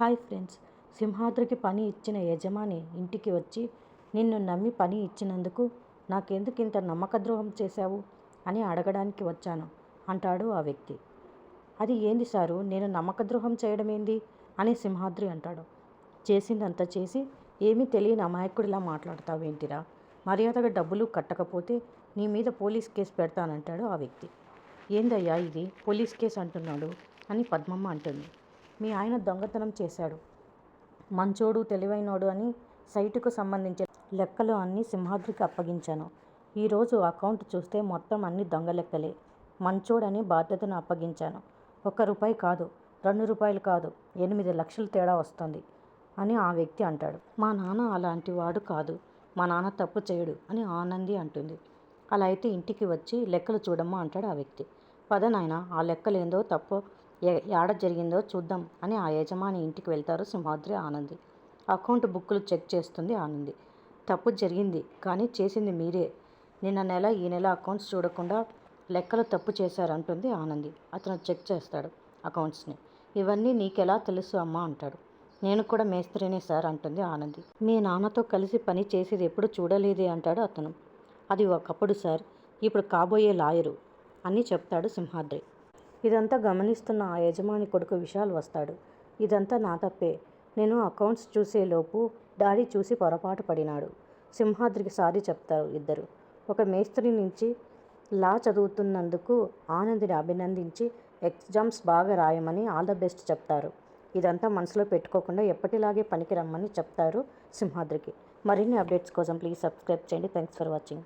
Hi friends. సింహాద్రికి పని ఇచ్చిన యజమాని ఇంటికి వచ్చి నిన్ను నమ్మి పని ఇచ్చినందుకు నాకెందుకు ఇంత నమ్మకద్రోహం చేశావు? అని అడగడానికి వచ్చాను అంటాడు ఆ వ్యక్తి. అది ఏంది సారు? నేను నమ్మకద్రోహం చేయడం ఏంది అని సింహాద్రి అంటాడు. చేసిందంతా చేసి ఏమీ తెలియని అమాయకుడిలా మాట్లాడతావేంటిరా మర్యాదగా డబ్బులు కట్టకపోతే నీ మీద పోలీస్ కేసు పెడతానంటాడు ఆ వ్యక్తి. ఏందయ్యా ఇది? పోలీస్ కేసు అంటున్నాడు? అని పద్మమ్మ అంటుంది. మీ ఆయన దొంగతనం చేశాడు. మంచోడు తెలివైనోడు అని సైటుకు సంబంధించిన లెక్కలు అన్నీ సింహాద్రికి అప్పగించాను. ఈరోజు అకౌంట్ చూస్తే మొత్తం అన్ని దొంగ లెక్కలే. మంచోడని బాధ్యతను అప్పగించాను. ఒక్క రూపాయి కాదు రెండు రూపాయలు కాదు ఎనిమిది లక్షలు తేడా వస్తుంది అని ఆ వ్యక్తి అంటాడు. మా నాన్న అలాంటి వాడు కాదు మా నాన్న తప్పు చేయడు అని ఆనంది అంటుంది. అలా అయితే ఇంటికి వచ్చి లెక్కలు చూడమ్మా అంటాడు ఆ వ్యక్తి. పద నాయన ఆ లెక్కలేందో ఏందో తప్పు ఏడ జరిగిందో చూద్దాం అని ఆ యజమాని ఇంటికి వెళ్తారు సింహాద్రి ఆనంది. అకౌంట్ బుక్కులు చెక్ చేస్తుంది ఆనంది. తప్పు జరిగింది కానీ చేసింది మీరే. నిన్న నెల ఈ నెల అకౌంట్స్ చూడకుండా లెక్కలు తప్పు చేశారంటుంది ఆనంది. అతను చెక్ చేస్తాడు అకౌంట్స్ని. ఇవన్నీ నీకెలా తెలుసు అమ్మా అంటాడు. నేను కూడా మేస్త్రినే సార్ అంటుంది ఆనంది. మీ నాన్నతో కలిసి పని చేసేది ఎప్పుడు చూడలేదే అంటాడు అతను. అది ఒకప్పుడు సార్ ఇప్పుడు కాబోయే లాయరు అని చెప్తాడు సింహాద్రి. ఇదంతా గమనిస్తున్న ఆ యజమాని కొడుకు విశాల్ వస్తాడు. ఇదంతా నా తప్పే. నేను అకౌంట్స్ చూసేలోపు డాడీ చూసి పొరపాటు పడినాడు. సింహాద్రికి సారీ చెప్తారు ఇద్దరు. ఒక మేస్త్రి నుంచి లా చదువుతున్నందుకు ఆనందిని అభినందించి ఎగ్జామ్స్ బాగా రాయమని ఆల్ ద బెస్ట్ చెప్తారు. ఇదంతా మనసులో పెట్టుకోకుండా ఎప్పటిలాగే పనికి రమ్మని చెప్తారు సింహాద్రికి. మరిన్ని అప్డేట్స్ కోసం ప్లీజ్ సబ్స్క్రైబ్ చేయండి. Thanks for watching.